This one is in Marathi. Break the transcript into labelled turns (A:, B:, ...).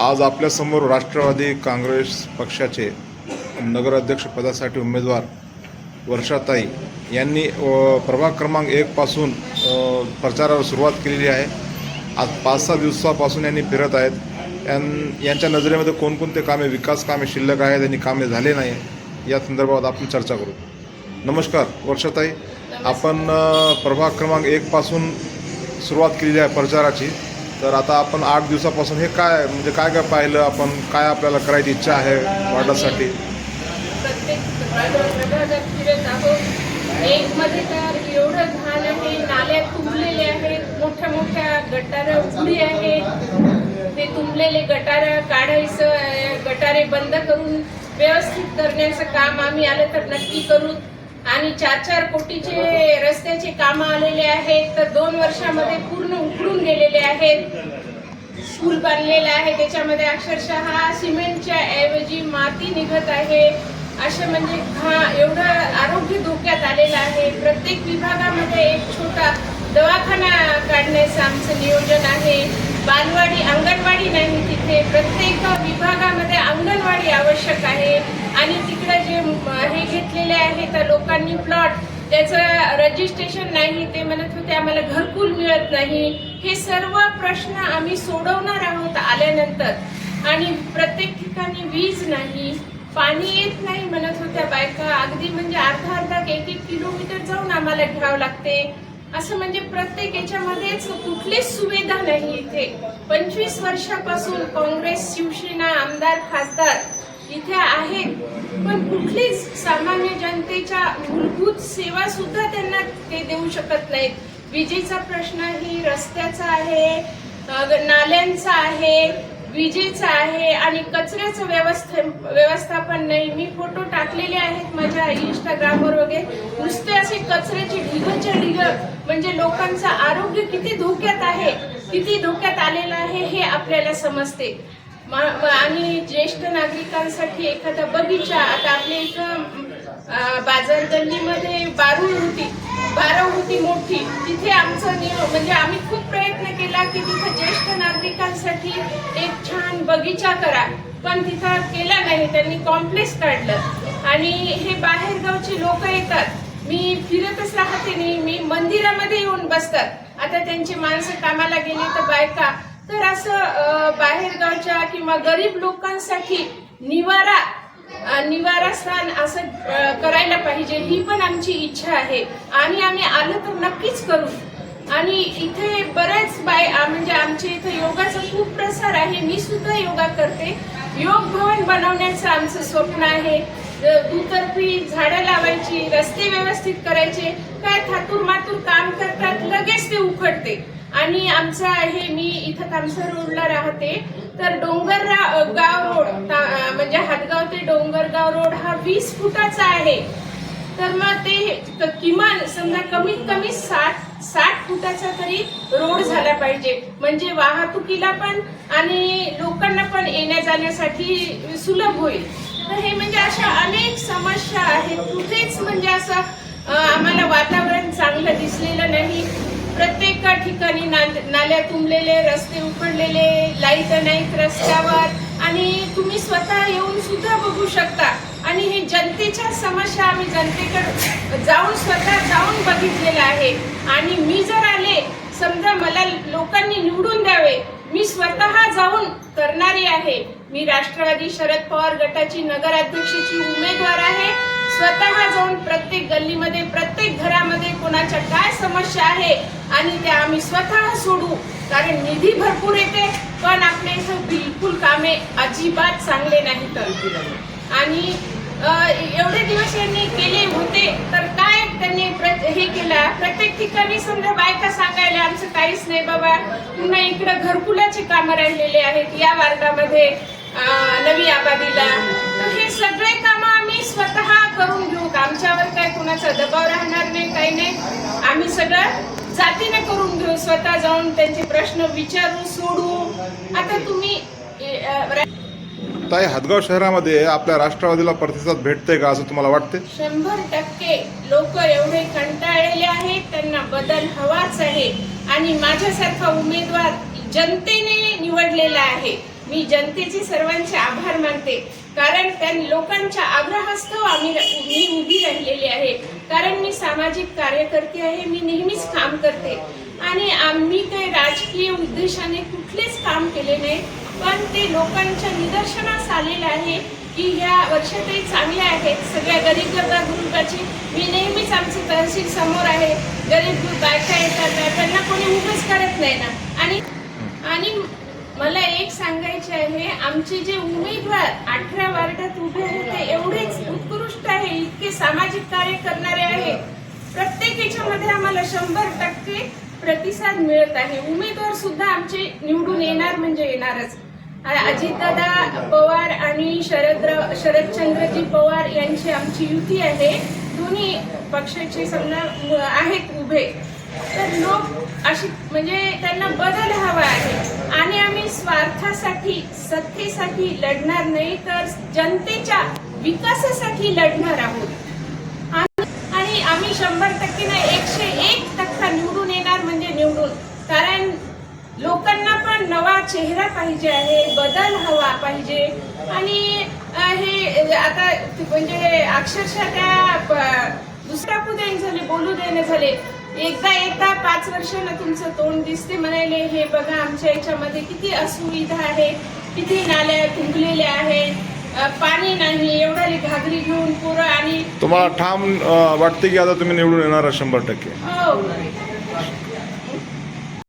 A: आज आपल्यासमोर राष्ट्रवादी काँग्रेस पक्षाचे नगराध्यक्षपदासाठी उमेदवार वर्षाताई यांनी प्रभाग क्रमांक एकपासून प्रचाराला सुरुवात केलेली आहे. आज पाच सहा दिवसापासून यांनी फिरत आहेत. यां यांच्या नजरेमध्ये कोणकोणते कामे विकास कामे शिल्लक आहेत आणि कामे झाले नाही या संदर्भात आपण चर्चा करू. नमस्कार वर्षाताई. आपण प्रभाग क्रमांक एकपासून सुरुवात केलेली आहे प्रचाराची. तर आता आपण आठ दिवसापासून हे काय म्हणजे काय काय पाहिलं आपण काय आपल्याला करायची इच्छा आहे वार्डासाठी
B: प्रत्येक एक मध्ये तर एवढं घाण आहे नाल्या तुंबलेले आहेत मोठ्या मोठ्या गटारं उघडी आहेत. ते तुंबलेले गटारं काढायचं गटारे बंद करून व्यवस्थित करण्याचं काम आम्ही आलं तर नक्की करू. आणि चार चार कोटीचे रस्त्याचे कामं आलेले आहेत तर दोन वर्षामध्ये पूर्ण उखडून गेलेले आहेत. पूल बांधलेला आहे त्याच्यामध्ये अक्षरशः सिमेंटच्या ऐवजी माती निघत आहे. असे म्हणजे हा एवढं आरोग्य धोक्यात आलेलं आहे. प्रत्येक विभागामध्ये एक छोटा दवाखाना काढण्याचं आमचं नियोजन आहे. बालवाडी अंगणवाडी नाही तिथे प्रत्येक विभाग अंगणवाडी आवश्यक आहे आणि तिकडे जे म- हे घेतलेले आहे त्या लोकांनी प्लॉट त्याचं रजिस्ट्रेशन नाही ते म्हणत होते आम्हाला घरकुल मिळत नाही. हे सर्व प्रश्न आम्ही सोडवणार आहोत आल्यानंतर. आणि प्रत्येक ठिकाणी वीज नाही पाणी येत नाही म्हणत होत्या बायका. अगदी म्हणजे अर्धा अर्धा एक एक किलोमीटर जाऊन आम्हाला घ्यावं लागते. असं म्हणजे प्रत्येक याच्यामध्येच कुठलीच सुविधा नाही इथे. पंचवीस वर्षापासून काँग्रेस शिवसेना आमदार खासदार इथे आहेत पण कुठलीच सामान्य जनतेच्या मूलभूत सेवा सुद्धा त्यांना ते देऊ शकत नाहीत. विजेचा प्रश्न ही रस्त्याचा आहे नाल्यांचा आहे विजेचा आहे आणि कचऱ्याचं व्यवस्था व्यवस्थापन नाही. मी फोटो टाकलेले आहेत माझ्या इंस्टाग्रामवर वगैरे. नुसते असे कचऱ्याचे ढिगच्या ढिग म्हणजे लोकांचं आरोग्य किती धोक्यात आहे किती धोक्यात आलेलं आहे हे आपल्याला समजते. आणि ज्येष्ठ नागरिकांसाठी एखादा बगीचा. आता आपल्या इथं बाजारदंडीमध्ये बाजार बारूळ होती बारव होती मोठी. तिथे आमचं नियम म्हणजे आम्ही खूप प्रयत्न केला की तिथं ज्येष्ठ नागरिकांसाठी एक छान बगीचा करा. पण तिथं केला नाही. त्यांनी कॉम्प्लेक्स काढलं. आणि हे बाहेरगावचे लोक येतात. मी फिरतच राहते नेहमी मंदिरामध्ये येऊन बसतात. आता त्यांची माणसं कामाला गेली तर बायका तर असं बाहेरगावच्या किंवा गरीब लोकांसाठी निवारा निवारा स्थान असं करायला पाहिजे ही पण आमची इच्छा आहे. आणि आम्ही आलो तर नक्कीच करू. आणि इथे बऱ्याच बाय म्हणजे आमच्या इथे योगाचा खूप प्रसार आहे. मी सुद्धा योगा करते. योग भवन बनवण्याचं आमचं स्वप्न आहे. दुतर्फी झाडं लावायची रस्ते व्यवस्थित करायचे. काय थातूर मातूर काम करतात लगेच ते उखडते. आणि आमचं आहे मी इथं तामसर रोडला राहते. तर डोंगर गाव रोड ता- म्हणजे हातगाव ते डोंगरगाव रोड हा वीस फुटाचा आहे. तर मग ते किमान समजा कमीत कमी साठ साठ फुटाचा तरी रोड झाला पाहिजे. म्हणजे वाहतुकीला पण आणि लोकांना पण येण्या जाण्यासाठी सुलभ होईल. तर हे म्हणजे अशा अनेक समस्या आहेत. कुठेच म्हणजे असं आम्हाला वातावरण चांगलं दिसलेलं नाही. प्रत्येक ठिकाणी ना- नाल्या तुंबलेले रस्ते उकडलेले लाइट नाहीत रस्त्यावर. आणि तुम्ही स्वतः येऊन सुद्धा बघू शकता. आणि हे जनतेच्या समस्या आम्ही जनतेकडे जाऊन स्वतः जाऊन बघितलेलं आहे. आणि मी जर आले समजा मला लोकांनी निवडून द्यावे मी स्वतः जाऊन करणारी आहे. मी राष्ट्रवादी शरद पवार गटाची नगराध्यक्षाची उमेदवार आहे. स्वतः जाऊन प्रत्येक गल्लीमध्ये प्रत्येक घरामध्ये कोणाच्या काय समस्या आहे आणि त्या आम्ही स्वतः सोडू. कारण निधी भरपूर येते पण आपल्या इथं बिलकुल कामे अजिबात चांगले नाही तर आणि एवढे दिवस यांनी केले होते तर काय त्यांनी प्र- हे केलं? प्रत्येक ठिकाणी समजा बायका सांगायला आमचं काहीच नाही बाबा. पुन्हा इकडं घरकुलाचे कामं राहिलेले आहेत. या वार्डामध्ये नवी आबादीला. तर हे सगळे कामं आम्ही स्वतः करून घेऊ आमच्यावर काय कोणाचा दबाव राहणार नाही काही नाही. आम्ही सगळं जातीने करून घेऊ स्वतः जाऊन त्यांचे प्रश्न विचारू सोडू. आता तुम्ही
A: ताई हातगाव शहरामध्ये आपल्या राष्ट्रवादीला प्रतिसाद भेटते का असं तुम्हाला वाटते
B: शंभर टक्के लोक एवढे कंटाळलेले आहेत त्यांना बदल हवाच आहे. आणि माझ्यासारखा उमेदवार जनतेने निवडलेला आहे. मी जनतेचे सर्वांचे आभार मानते. कारण त्या लोकांच्या आग्रहास्तव आम्ही मी उभी राहिलेली आहे. कारण मी सामाजिक कार्यकर्ते आहे मी नेहमीच काम करते. आणि आम्ही काही राजकीय उद्देशाने कुठलेच काम केले नाही पण ते लोकांच्या निदर्शनास आलेलं आहे की ह्या वर्षातही चांगल्या आहेत. सगळ्या गरीब गरबा ग्रुपाची मी नेहमीच आमची तहसील समोर आहे. गरीब ग्रुप बायका येतात त्यांना कोणी उभंच करत नाही ना. आणि आणि मला एक सांगायचे आहे आमचे जे उमेदवार अठरा वार्डात उभे आहेत ते एवढेच उत्कृष्ट आहे इतके सामाजिक कार्य करणारे आहे. प्रत्येक याच्यामध्ये आम्हाला शंभर टक्के प्रतिसाद मिळत आहे. उमेदवार सुद्धा आमचे निवडून येणार म्हणजे येणारच. अजितदादा पवार आणि शरदराव शरदचंद्रजी पवार यांची आमची युती आहे. दोन्ही पक्षाचे समजा आहेत उभे. तर लोक अशी म्हणजे त्यांना बदल हवा आहे. आणि आम्ही स्वार्थासाठी सत्तेसाठी लढणार नाही तर जनतेच्या विकासासाठी लढणार आहोत. आणि- आम्ही शंभर टक्के ना एकशे एक टक्का निवडून येणार म्हणजे निवडून. कारण लोकांना पण नवा चेहरा पाहिजे आहे बदल हवा पाहिजे. आणि हे आता म्हणजे अक्षरशः त्या दुसऱ्या पुदे झाले बोलू देणे झाले. एकदा येता पाच वर्षानं तुमचं तोंड दिसते म्हणाले हे बघा आमच्या याच्यामध्ये किती असुविधा आहे किती नाल्या तुंबलेल्या आहेत पाणी नाही एवढाली घागरी घेऊन पोरं आणि
A: तुम्हाला ठाम वाटते की आता तुम्ही निवडून येणार शंभर टक्के.
B: हो